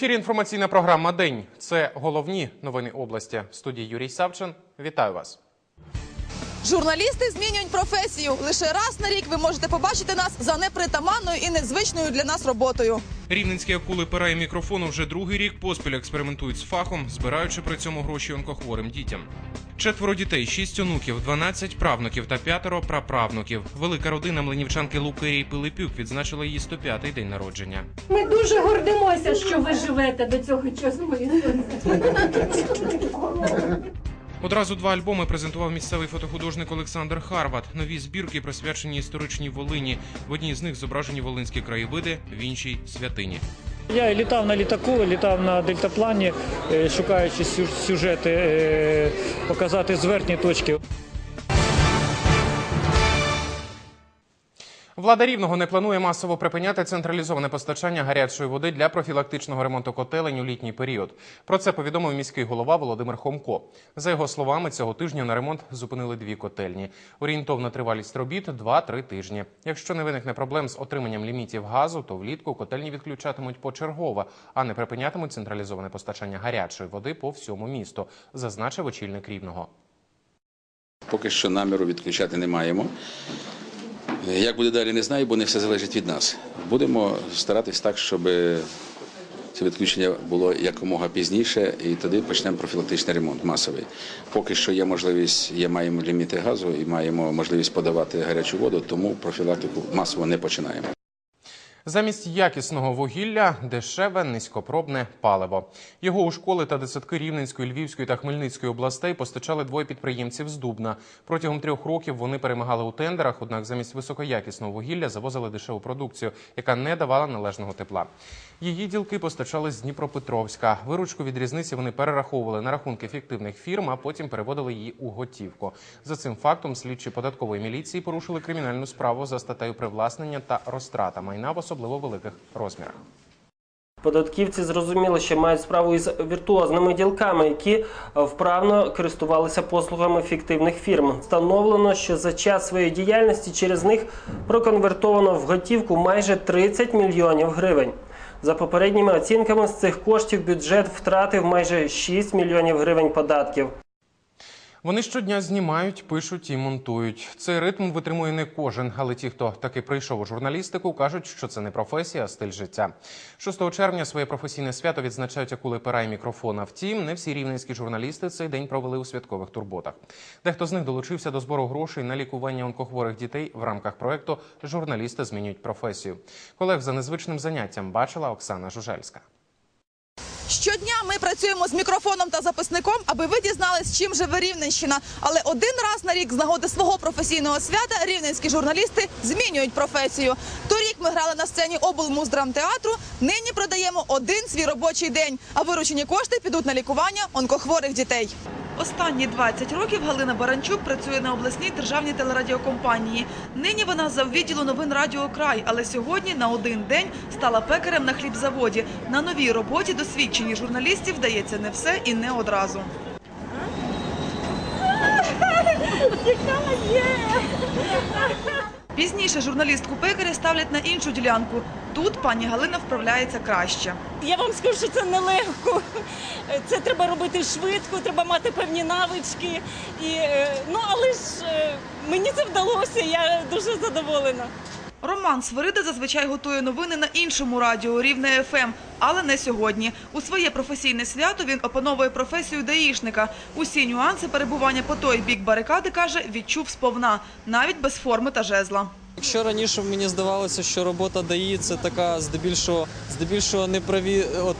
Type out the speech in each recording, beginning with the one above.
Ефірі інформаційна програма День. Це головні новини області. В студії Юрій Савчин. Вітаю вас. Журналісти змінюють професію. Лише раз на рік ви можете побачити нас за непритаманною і незвичною для нас роботою. Рівненські акули пера і мікрофону вже другий рік поспіль експериментують з фахом, збираючи при цьому гроші онкохворим дітям. Четверо дітей, шість онуків, 12 правнуків та п'ятеро праправнуків. Велика родина млинівчанки Лукерії Пилипюк відзначила її 105-й день народження. Ми дуже гордимося, що ви живете до цього часу. Одразу два альбоми презентував місцевий фотохудожник Олександр Харват. Нові збірки присвячені історичній Волині. В одній з них зображені волинські краєвиди, в іншій святині. Я літав на літаку, літав на дельтаплані, е, шукаючи сю- сюжети, е, показати зверхні точки. Влада рівного не планує масово припиняти централізоване постачання гарячої води для профілактичного ремонту котелень у літній період. Про це повідомив міський голова Володимир Хомко. За його словами, цього тижня на ремонт зупинили дві котельні. Орієнтовна тривалість робіт 2-3 тижні. Якщо не виникне проблем з отриманням лімітів газу, то влітку котельні відключатимуть почергово, а не припинятимуть централізоване постачання гарячої води по всьому місту, зазначив очільник рівного. Поки що наміру відключати не маємо. Як буде далі, не знаю, бо не все залежить від нас. Будемо старатись так, щоб це відключення було якомога пізніше, і тоді почнемо профілактичний ремонт масовий. Поки що є можливість, є маємо ліміти газу і маємо можливість подавати гарячу воду, тому профілактику масово не починаємо. Замість якісного вугілля дешеве низькопробне паливо. Його у школи та десятки Рівненської, Львівської та Хмельницької областей постачали двоє підприємців з Дубна. Протягом трьох років вони перемагали у тендерах, однак замість високоякісного вугілля завозили дешеву продукцію, яка не давала належного тепла. Її ділки постачали з Дніпропетровська. Виручку від різниці вони перераховували на рахунки фіктивних фірм, а потім переводили її у готівку. За цим фактом слідчі податкової міліції порушили кримінальну справу за статтею привласнення та розтрата майна в особливо великих розмірах. Податківці зрозуміли, що мають справу із віртуозними ділками, які е, вправно користувалися послугами фіктивних фірм. Встановлено, що за час своєї діяльності через них проконвертовано в готівку майже 30 мільйонів гривень. За попередніми оцінками, з цих коштів бюджет втратив майже 6 мільйонів гривень податків. Вони щодня знімають, пишуть і монтують. Цей ритм витримує не кожен, але ті, хто таки прийшов у журналістику, кажуть, що це не професія, а стиль життя. 6 червня своє професійне свято відзначають акули пера і мікрофона. Втім, не всі рівненські журналісти цей день провели у святкових турботах. Дехто з них долучився до збору грошей на лікування онкохворих дітей в рамках проекту Журналісти змінюють професію. Колег за незвичним заняттям бачила Оксана Жужельська. Щодня працюємо з мікрофоном та записником, аби ви дізнались, чим живе Рівненщина. Але один раз на рік з нагоди свого професійного свята рівненські журналісти змінюють професію. Торік ми грали на сцені облмуздрамтеатру. Нині продаємо один свій робочий день, а виручені кошти підуть на лікування онкохворих дітей. Останні 20 років Галина Баранчук працює на обласній державній телерадіокомпанії. Нині вона за відділу новин Радіо Край, але сьогодні на один день стала пекарем на хлібзаводі. На новій роботі досвідчені журналістів вдається не все і не одразу. Пізніше журналістку пекаря ставлять на іншу ділянку. Тут пані Галина вправляється краще. Я вам скажу, що це нелегко. Це треба робити швидко, треба мати певні навички. І, е, ну, але ж е, мені це вдалося, я дуже задоволена. Роман Свирида зазвичай готує новини на іншому радіо Рівне ФМ, але не сьогодні. У своє професійне свято він опановує професію даїшника. Усі нюанси перебування по той бік барикади каже, відчув сповна, навіть без форми та жезла. Якщо раніше мені здавалося, що робота ДАІ це така здебільшого, здебільшого неправі от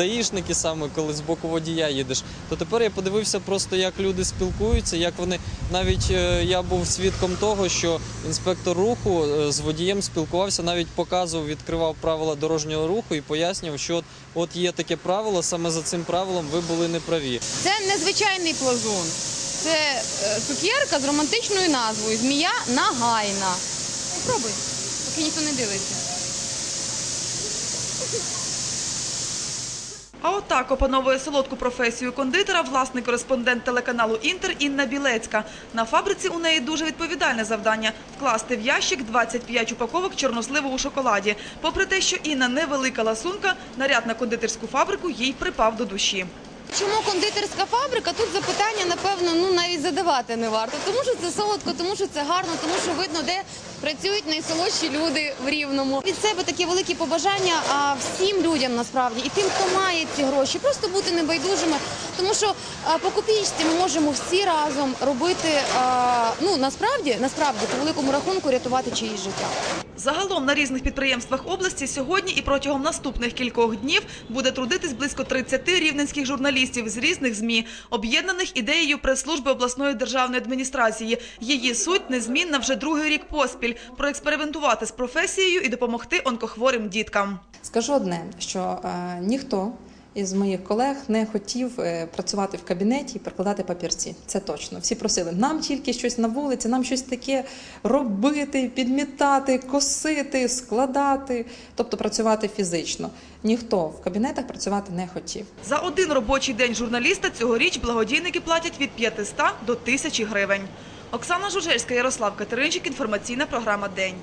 даїшники саме, коли з боку водія їдеш, то тепер я подивився просто, як люди спілкуються, як вони навіть е, я був свідком того, що інспектор руху е, з водієм спілкувався, навіть показував, відкривав правила дорожнього руху і пояснював, що от, от є таке правило, саме за цим правилом ви були неправі. Це незвичайний плазун. Це е, цукерка з романтичною назвою Змія нагайна. Попробуй, поки ніхто не дивиться. А отак опановує солодку професію кондитера власний кореспондент телеканалу Інтер Інна Білецька. На фабриці у неї дуже відповідальне завдання – вкласти в ящик 25 упаковок чорносливу у шоколаді. Попри те, що Інна невелика ласунка, наряд на кондитерську фабрику їй припав до душі. Чому кондитерська фабрика? Тут запитання, напевно, ну навіть задавати не варто. Тому що це солодко, тому що це гарно, тому що видно, де працюють найсолодші люди в рівному. Від себе такі великі побажання всім людям насправді і тим, хто має ці гроші, просто бути небайдужими. Тому що по копійці ми можемо всі разом робити. Ну насправді, насправді, по великому рахунку рятувати чиїсь життя. Загалом на різних підприємствах області сьогодні і протягом наступних кількох днів буде трудитись близько 30 рівненських журналістів з різних ЗМІ, об'єднаних ідеєю прес-служби обласної державної адміністрації. Її суть незмінна вже другий рік поспіль – проекспериментувати з професією і допомогти онкохворим діткам. Скажу одне, що е, ніхто із моїх колег не хотів е, працювати в кабінеті і прикладати папірці. Це точно. Всі просили нам тільки щось на вулиці, нам щось таке робити, підмітати, косити, складати, тобто працювати фізично. Ніхто в кабінетах працювати не хотів. За один робочий день журналіста цьогоріч благодійники платять від 500 до 1000 гривень. Оксана Жужельська, Ярослав Катеринчик, інформаційна програма «День».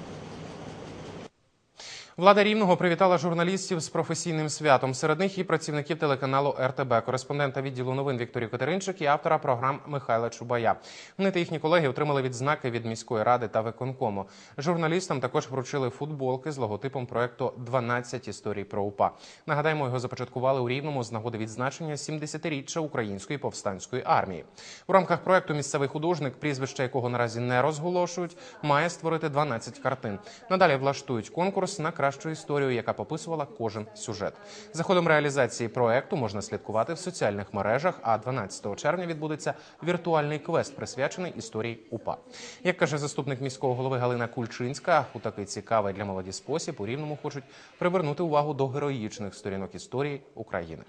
Влада Рівного привітала журналістів з професійним святом. Серед них і працівників телеканалу РТБ, кореспондента відділу новин Вікторію Катеринчик і автора програм Михайла Чубая. Вони та їхні колеги отримали відзнаки від міської ради та виконкому. Журналістам також вручили футболки з логотипом проекту «12 історій про УПА. Нагадаємо, його започаткували у Рівному з нагоди відзначення 70-річчя української повстанської армії. У рамках проекту місцевий художник, прізвище якого наразі не розголошують, має створити 12 картин. Надалі влаштують конкурс на кращу історію, яка пописувала кожен сюжет. За ходом реалізації проекту можна слідкувати в соціальних мережах. А 12 червня відбудеться віртуальний квест, присвячений історії УПА. Як каже заступник міського голови Галина Кульчинська, у такий цікавий для молоді спосіб у рівному хочуть привернути увагу до героїчних сторінок історії України.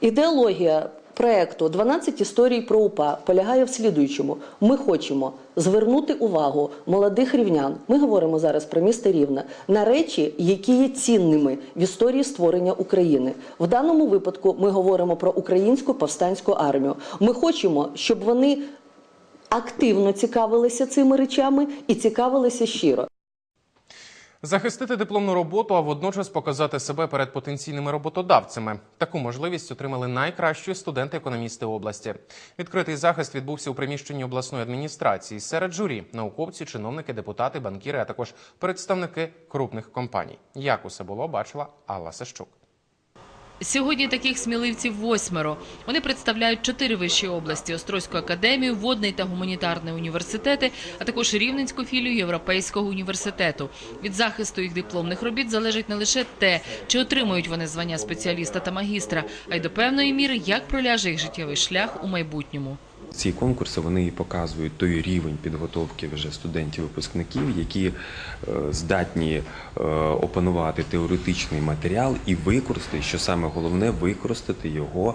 Ідеологія проекту «12 історій про УПА полягає в слідуючому. Ми хочемо звернути увагу молодих рівнян. Ми говоримо зараз про місто Рівне на речі, які є цінними в історії створення України. В даному випадку ми говоримо про українську повстанську армію. Ми хочемо, щоб вони активно цікавилися цими речами і цікавилися щиро. Захистити дипломну роботу, а водночас показати себе перед потенційними роботодавцями. Таку можливість отримали найкращі студенти-економісти області. Відкритий захист відбувся у приміщенні обласної адміністрації. Серед журі науковці, чиновники, депутати, банкіри, а також представники крупних компаній. Як усе було, бачила Алла Сещук. Сьогодні таких сміливців восьмеро. Вони представляють чотири вищі області: Острозьку академію, водний та гуманітарний університети, а також Рівненську філію Європейського університету. Від захисту їх дипломних робіт залежить не лише те, чи отримують вони звання спеціаліста та магістра, а й до певної міри, як проляже їх життєвий шлях у майбутньому. Ці конкурси вони і показують той рівень підготовки вже студентів-випускників, які е, здатні е, опанувати теоретичний матеріал і використати, що саме головне, використати його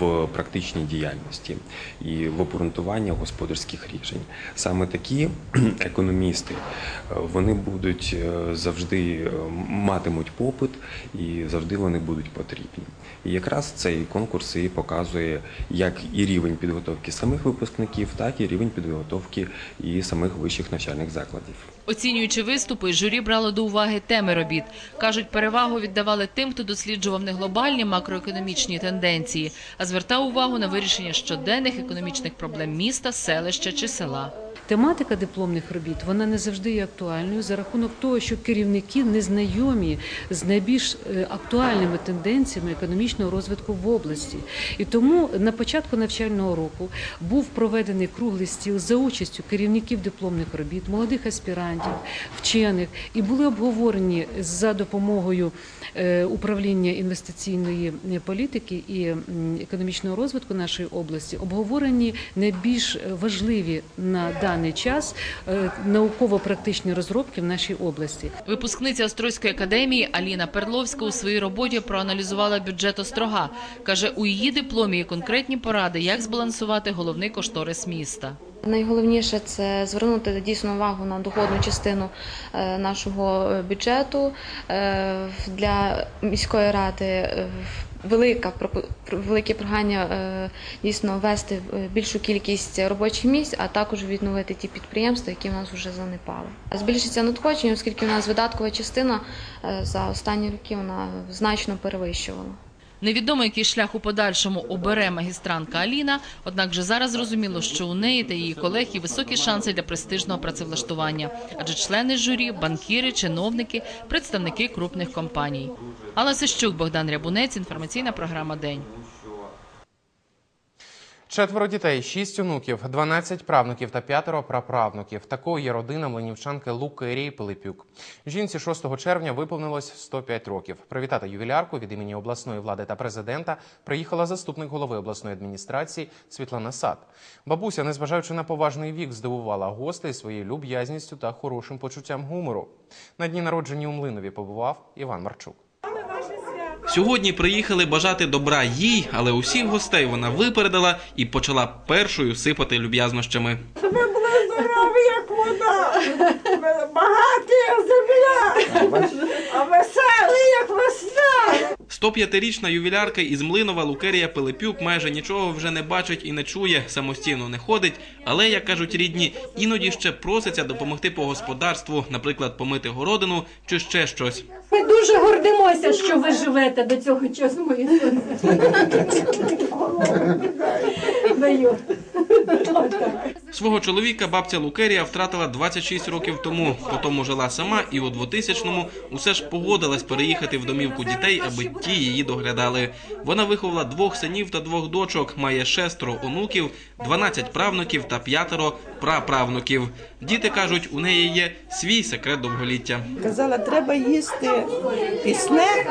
в практичній діяльності і в обґрунтуванні господарських рішень. Саме такі економісти е, вони будуть завжди матимуть попит і завжди вони будуть потрібні. І якраз цей конкурс і показує як і рівень підготовки самих випускників, так і рівень підготовки і самих вищих навчальних закладів. Оцінюючи виступи, журі брало до уваги теми робіт. Кажуть, перевагу віддавали тим, хто досліджував не глобальні макроекономічні тенденції, а звертав увагу на вирішення щоденних економічних проблем міста, селища чи села. Тематика дипломних робіт вона не завжди є актуальною за рахунок того, що керівники не знайомі з найбільш е, актуальними тенденціями економічного розвитку в області. І тому на початку навчального року був проведений круглий стіл за участю керівників дипломних робіт, молодих аспірантів, вчених, і були обговорені за допомогою е, управління інвестиційної е, політики і економічного розвитку нашої області, обговорені найбільш важливі на даний час е, науково-практичні розробки в нашій області. Випускниця Острозької академії Аліна Перловська у своїй роботі проаналізувала бюджет Острога. Каже, у її дипломі є конкретні поради, як збалансувати головний кошторис міста. Найголовніше це звернути дійсно увагу на доходну частину е, нашого е, бюджету Е, для міської ради. Велика велике прохання дійсно ввести більшу кількість робочих місць, а також відновити ті підприємства, які в нас вже занепали. Збільшиться надходження, оскільки у нас видаткова частина за останні роки вона значно перевищувала. Невідомо, який шлях у подальшому обере магістрантка Аліна, однак вже зараз зрозуміло, що у неї та її колег є високі шанси для престижного працевлаштування, адже члени журі, банкіри, чиновники, представники крупних компаній. Алла Сищук, Богдан Рябунець, інформаційна програма День. Четверо дітей, шість онуків, 12 правнуків та п'ятеро праправнуків. Такою є родина млинівчанки Лукерії Пилипюк. Жінці 6 червня виповнилось 105 років. Привітати ювілярку від імені обласної влади та президента приїхала заступник голови обласної адміністрації Світлана Сад. Бабуся, незважаючи на поважний вік, здивувала гостей своєю люб'язністю та хорошим почуттям гумору. На дні народження у Млинові побував Іван Марчук. Сьогодні приїхали бажати добра їй, але усіх гостей вона випередила і почала першою сипати люб'язнощами. Ви були здорові, як вода, багаті, як земля, а веселі, як весна. 105-річна ювілярка із Млинова Лукерія Пилипюк майже нічого вже не бачить і не чує, самостійно не ходить, але, як кажуть рідні, іноді ще проситься допомогти по господарству, наприклад, помити городину чи ще щось. Ми дуже гордимося, що ви живете до цього часу, мої сонце. Свого чоловіка бабця Лукерія втратила 26 років тому. Потім жила сама і у 2000-му усе ж погодилась переїхати в домівку дітей, аби ті її доглядали. Вона виховала двох синів та двох дочок, має шестеро онуків, 12 правнуків та п'ятеро праправнуків. Діти кажуть, у неї є свій секрет довголіття. Казала, треба їсти пісне,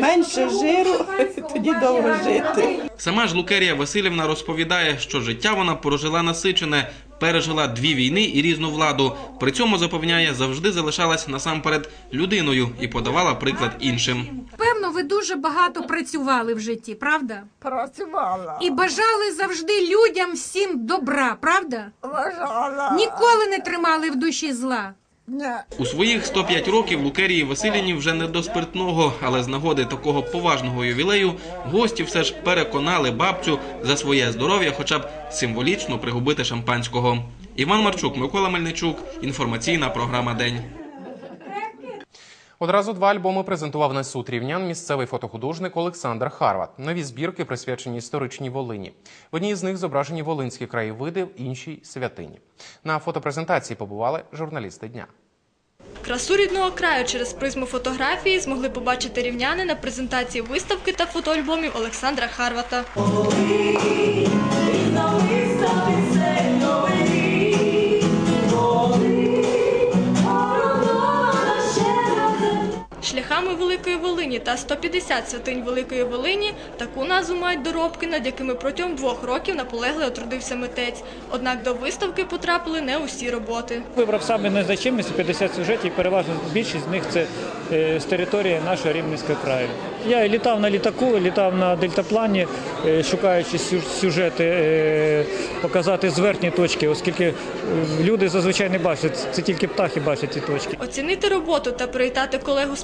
менше жиру, тоді довго жити. Сама ж Лукерія Васильівна розповідає, що життя вона прожила насичене, пережила дві війни і різну владу. При цьому запевняє, завжди залишалась насамперед людиною і подавала приклад іншим. Певно, ви дуже багато працювали в житті, правда? Працювала. І бажали завжди людям всім добра, правда? Бажала. Ніколи не тримали в душі зла. У своїх 105 років Лукерії Василіні вже не до спиртного, але з нагоди такого поважного ювілею гості все ж переконали бабцю за своє здоров'я, хоча б символічно пригубити шампанського. Іван Марчук, Микола Мельничук. Інформаційна програма День. Одразу два альбоми презентував на суд рівнян місцевий фотохудожник Олександр Харват. Нові збірки присвячені історичній Волині. В одній з них зображені волинські краєвиди, в іншій святині. На фотопрезентації побували журналісти дня. Красу рідного краю через призму фотографії змогли побачити рівняни на презентації виставки та фотоальбомів Олександра Харвата. Шляхами Великої Волині та 150 святинь Великої Волині таку назву мають доробки, над якими протягом двох років наполегливо трудився митець. Однак до виставки потрапили не усі роботи. Вибрав саме незначимість 50 сюжетів, переважно більшість з них це е, з території нашого Рівненського краю. Я літав на літаку, літав на дельтаплані, е, шукаючи сюжети, е, показати з верхньої точки, оскільки люди зазвичай не бачать, це тільки птахи бачать ці точки. Оцінити роботу та привітати колегу з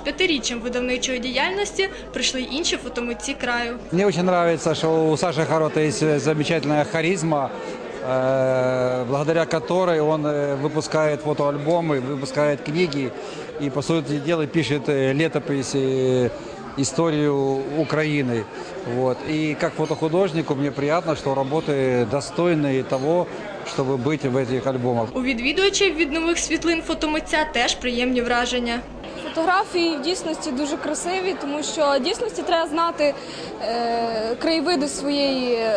п'ятиріччям видавничої діяльності прийшли й інші фотомитці краю. Мне очень нравится, что у Саши Харота есть замечательная харизма, э, благодаря которой он э, выпускает фотоальбомы, выпускает книги и, по сути дела, пишет э, летопись э, историю Украины. Вот. И как фотохудожнику мне приятно, что работы достойные того, чтобы быть в этих альбомах. У відвідувачів від нових світлин фотомитця теж приємні враження. Фотографії в дійсності дуже красиві, тому що в дійсності треба знати е, краєвиди своєї е,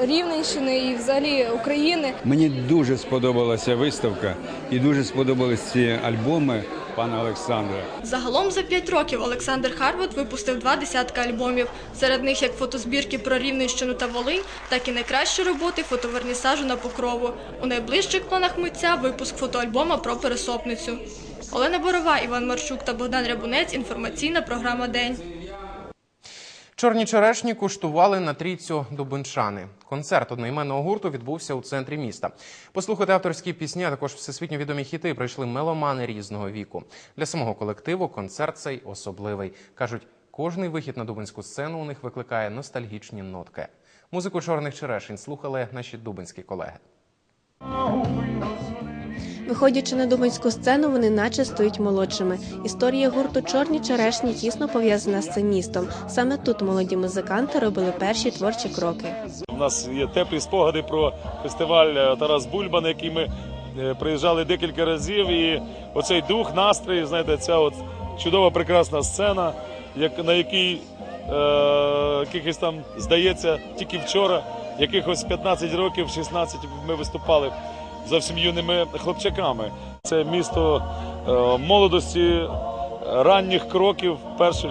Рівненщини і взагалі України. Мені дуже сподобалася виставка і дуже сподобались ці альбоми пана Олександра. Загалом за п'ять років Олександр Харват випустив два десятка альбомів. Серед них як фотозбірки про Рівненщину та Волинь, так і найкращі роботи фотовернісажу на Покрову. У найближчих планах митця випуск фотоальбома про пересопницю. Олена Борова, Іван Марчук та Богдан Рябунець. Інформаційна програма День. Чорні черешні куштували на трійцю дубинчани. Концерт одноіменного гурту відбувся у центрі міста. Послухати авторські пісні, а також всесвітньо відомі хіти прийшли меломани різного віку. Для самого колективу концерт цей особливий. кажуть, кожний вихід на дубинську сцену у них викликає ностальгічні нотки. Музику чорних черешень слухали наші дубинські колеги. Виходячи на дубинську сцену, вони наче стають молодшими. Історія гурту Чорні черешні тісно пов'язана з цим містом. Саме тут молоді музиканти робили перші творчі кроки. У нас є теплі спогади про фестиваль е, Тарас Бульба, на який ми е, приїжджали декілька разів. І оцей дух, настрій, знаєте, ця от чудова прекрасна сцена, як, на якій е, якихось там, здається, тільки вчора, якихось 15 років, 16 ми виступали зовсім юними хлопчаками. Це місто е, молодості, ранніх кроків, перших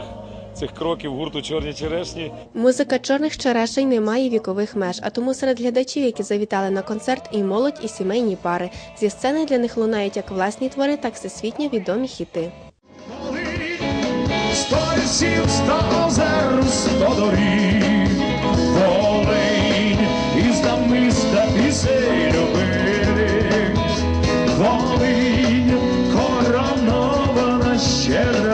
цих кроків гурту Чорні черешні. Музика чорних черешень не має вікових меж, а тому серед глядачів, які завітали на концерт, і молодь, і сімейні пари. Зі сцени для них лунають як власні твори, так і всесвітньо відомі хіти. Сто лісів, сто озер, сто доріг, Yeah.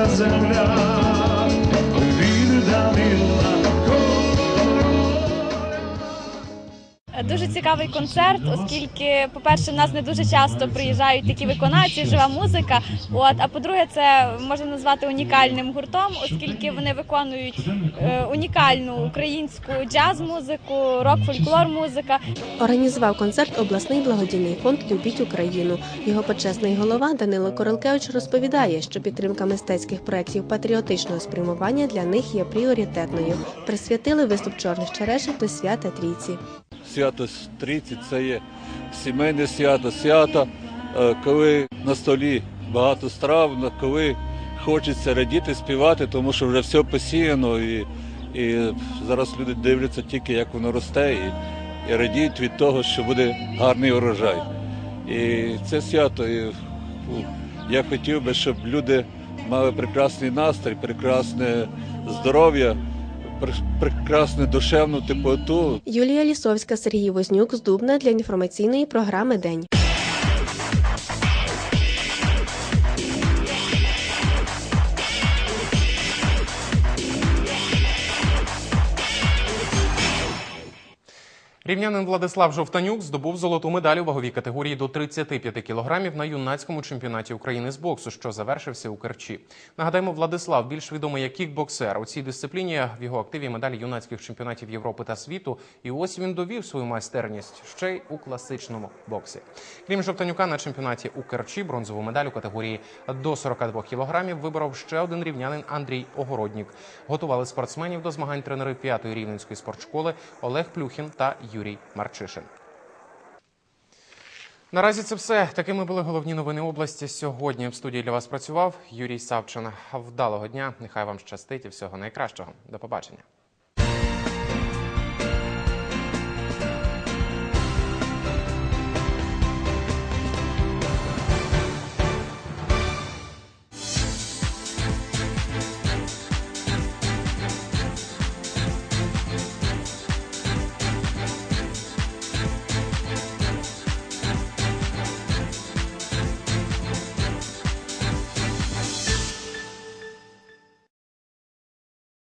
Дуже цікавий концерт, оскільки, по-перше, в нас не дуже часто приїжджають такі виконавці, жива музика. От а по-друге, це можна назвати унікальним гуртом, оскільки вони виконують е, унікальну українську джаз-музику, рок-фольклор музика. Організував концерт обласний благодійний фонд Любіть Україну. Його почесний голова Данило Королкевич розповідає, що підтримка мистецьких проєктів патріотичного спрямування для них є пріоритетною. Присвятили виступ чорних черешень до свята трійці. Свято Трійці це є сімейне свято, свято, е, коли на столі багато страв, коли хочеться радіти, співати, тому що вже все посіяно і, і зараз люди дивляться тільки, як воно росте, і, і радіють від того, що буде гарний урожай. І це свято. І, я хотів би, щоб люди мали прекрасний настрій, прекрасне здоров'я, прекрасну душевну теплоту. Юлія Лісовська, Сергій Вознюк з Дубна для інформаційної програми День. Рівнянин Владислав Жовтанюк здобув золоту медаль у ваговій категорії до 35 кілограмів на юнацькому чемпіонаті України з боксу, що завершився у Керчі. Нагадаємо, Владислав більш відомий як кікбоксер. У цій дисципліні в його активі медалі юнацьких чемпіонатів Європи та світу. І ось він довів свою майстерність ще й у класичному боксі. Крім Жовтанюка, на чемпіонаті у Керчі бронзову медаль у категорії до 42 кілограмів виборов ще один рівнянин Андрій Огороднік. Готували спортсменів до змагань тренери п'ятої рівненської спортшколи Олег Плюхін та Юрій Марчишин. Наразі це все. Такими були головні новини області. Сьогодні в студії для вас працював Юрій Савчин. Вдалого дня. Нехай вам щастить і всього найкращого. До побачення.